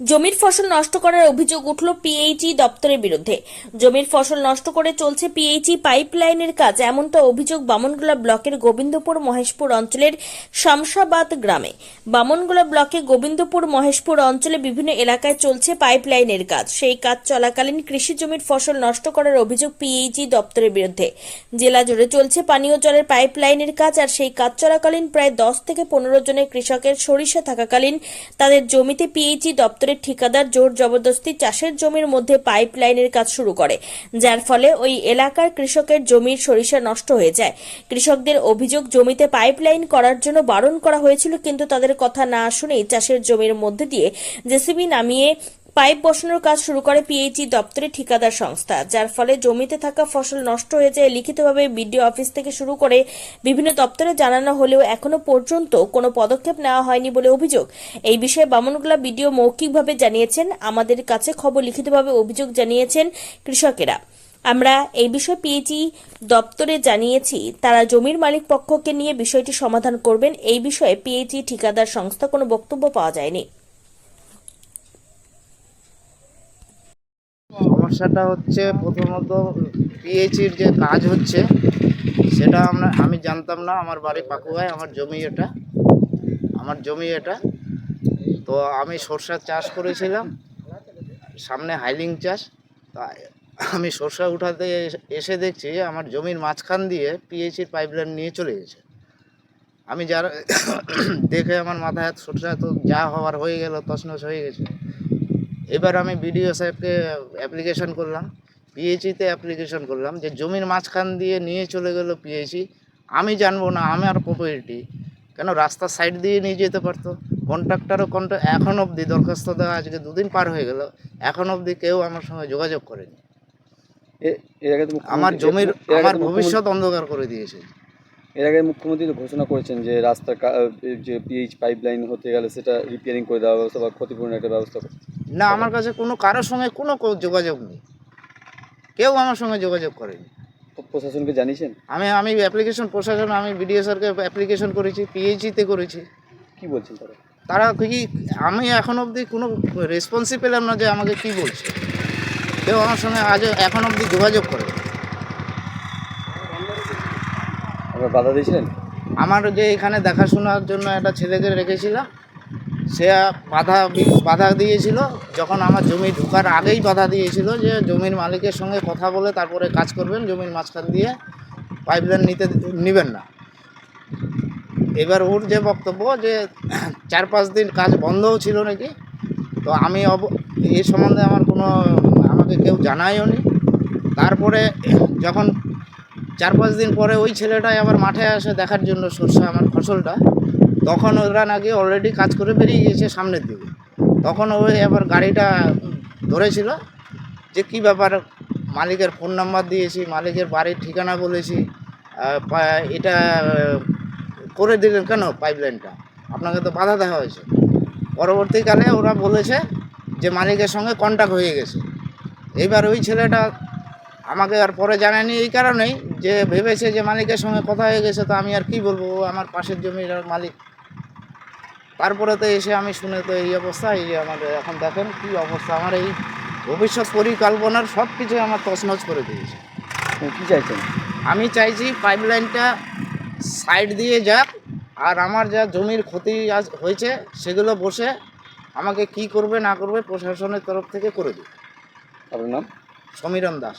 জমির ফসল নষ্ট করার অভিযোগ উঠল পিএইচই দপ্তরের বিরুদ্ধে। জমির ফসল নষ্ট করে চলছে পিএইচই পাইপলাইনের কাজ, এমনটা অভিযোগ বামনগোলা ব্লকের গোবিন্দপুর মহেশপুর অঞ্চলের শামশাবাদ গ্রামে। বামনগোলা ব্লকে গোবিন্দপুর মহেশপুর অঞ্চলে বিভিন্ন এলাকায় চলছে পাইপলাইনের কাজ। সেই কাজ চলাকালীন কৃষি জমির ফসল নষ্ট করার অভিযোগ পিএইচই দপ্তরের বিরুদ্ধে। জেলা জুড়ে চলছে পানীয় জলের পাইপলাইনের কাজ আর সেই কাজ চলাকালীন প্রায় দশ থেকে পনেরো জনের কৃষকের সরিষা থাকাকালীন তাদের জমিতে পিএইচই দপ্তরের ঠিকাদার জোর জবরদস্তি চাষের জমির মধ্যে পাইপ লাইনের কাজ শুরু করে, যার ফলে ওই এলাকার কৃষকের জমির সরিষা নষ্ট হয়ে যায়। কৃষকদের অভিযোগ, জমিতে পাইপ লাইন করার জন্য বারণ করা হয়েছিল, কিন্তু তাদের কথা না শুনেই চাষের জমির মধ্যে দিয়ে জেসিবি নামিয়ে পাইপ বসানোর কাজ শুরু করে পিএইচই দপ্তরের ঠিকাদার সংস্থা, যার ফলে জমিতে থাকা ফসল নষ্ট হয়ে যায়। লিখিতভাবে বিডিও অফিস থেকে শুরু করে বিভিন্ন দপ্তরে জানানো হলেও এখনও পর্যন্ত কোনো পদক্ষেপ নেওয়া হয়নি বলে অভিযোগ। এই বিষয়ে বামনগোলা বিডিও মৌখিকভাবে জানিয়েছেন। আমাদের কাছে খবর লিখিতভাবে অভিযোগ জানিয়েছেন কৃষকেরা। আমরা এই বিষয়ে পিএইচই দপ্তরে জানিয়েছি, তারা জমির মালিক পক্ষকে নিয়ে বিষয়টি সমাধান করবেন। এই বিষয়ে পিএইচই ঠিকাদার সংস্থা কোনো বক্তব্য পাওয়া যায়নি। সমস্যাটা হচ্ছে প্রথমত পিএইচির যে কাজ হচ্ছে, সেটা আমরা, আমি জানতাম না, আমার বাড়ি পাকুয়ায়, আমার জমি এটা, আমার জমি এটা। তো আমি সরষার চাষ করেছিলাম, সামনে হাইলিং চাষ তা আমি সরষা উঠাতে এসে- দেখছি আমার জমির মাঝখান দিয়ে পিএইচির পাইপলাইন নিয়ে চলে গেছে। আমি যারা দেখে আমার মাথায় সরষা, তো যা হওয়ার হয়ে গেল, তছনছ হয়ে গেছে। এবার আমি বিডিও সাহেবকে অ্যাপ্লিকেশন করলাম পিএইচিতে অ্যাপ্লিকেশন করলাম যে জমির মাঝখান দিয়ে নিয়ে চলে গেল পিএইচি আমি জানব না আমার প্রপার্টি কেন? রাস্তার সাইড দিয়ে নিয়ে যেতে পারতো। কন্ট্রাক্টারও কন্ট্রা এখন অবধি দরখাস্ত দেওয়া আজকে দুদিন পার হয়ে গেল এখন অবধি কেউ আমার সঙ্গে যোগাযোগ করেনি। এ- এর আগে আমার জমির আমার ভবিষ্যৎ অন্ধকার করে দিয়েছে। এর আগে মুখ্যমন্ত্রী তো ঘোষণা করেছেন যে রাস্তার কা- যে পিএইচ পাইপলাইন হতে গেলে সেটা রিপেয়ারিং করে দেওয়ার ব্যবস্থা বা ক্ষতিপূরণের একটা ব্যবস্থা। না আমার কাছে কোনো কারোর সঙ্গে কোনো যোগাযোগ নেই। কেউ আমার সঙ্গে যোগাযোগ করেনি। প্রশাসনকে জানিয়েছেন? আমি আমি অ্যাপ্লিকেশন প্রশাসন আমি বিডিও স্যারকে অ্যাপ্লিকেশন করেছি পিএইচিতে করেছি। কি বলছেন তারা? তারা কি আমি এখন অবধি কোনো রেসপন্সই পেলাম না যে আমাকে কি বলছে। কেউ আমার সঙ্গে আজ এখন অবধি যোগাযোগ করে বাধা দিয়েছিলেন? আমার যে এখানে দেখাশোনার জন্য একটা ছেলেকে রেখেছিলাম সে বাধা বাধা দিয়েছিল। যখন আমার জমি ঢোকার আগেই বাধা দিয়েছিল যে জমির মালিকের সঙ্গে কথা বলে তারপরে কাজ করবেন, জমির মাঝখান দিয়ে পাইপলাইন নিতে, নেবেন না। এবার ওর যে বক্তব্য যে চার পাঁচ দিন কাজ বন্ধও ছিল নাকি, তো আমি অব এই সম্বন্ধে আমার কোনো, আমাকে কেউ জানায়ও নি। তারপরে যখন চার পাঁচ দিন পরে ওই ছেলেটাই আবার মাঠে আসে দেখার জন্য সরষে, আমার ফসলটা। তখন ওরা নাকি অলরেডি কাজ করে বেরিয়ে গিয়েছে সামনের দিকে। তখন ওই আবার গাড়িটা ধরেছিল যে কি ব্যাপার, মালিকের ফোন নাম্বার দিয়েছি, মালিকের বাড়ির ঠিকানা বলেছি এটা করে দিলেন কেন পাইপলাইনটা আপনাকে তো বাধা দেওয়া হয়েছে। পরবর্তীকালে ওরা বলেছে যে মালিকের সঙ্গে কন্ট্যাক্ট হয়ে গেছে। এইবার ওই ছেলেটা আমাকে আর পরে জানায়নি এই কারণেই যে ভেবেছে যে মালিকের সঙ্গে কথা হয়ে গেছে, তো আমি আর কি বলব? আমার পাশের জমির মালিক। তারপরে তো এসে আমি শুনে তো এই অবস্থা এই আমার এখন দেখেন কি অবস্থা। আমার এই ভবিষ্যৎ পরিকল্পনার সব কিছু আমার তছনছ করে দিয়েছে। কি চাইছেন? আমি চাইছি পাইপলাইনটা সাইড দিয়ে যাক আর আমার যা জমির ক্ষতি আজ হয়েছে সেগুলো বসে আমাকে কি করবে না করবে প্রশাসনের তরফ থেকে করে দিই আপনার নাম? সমীরণ দাস।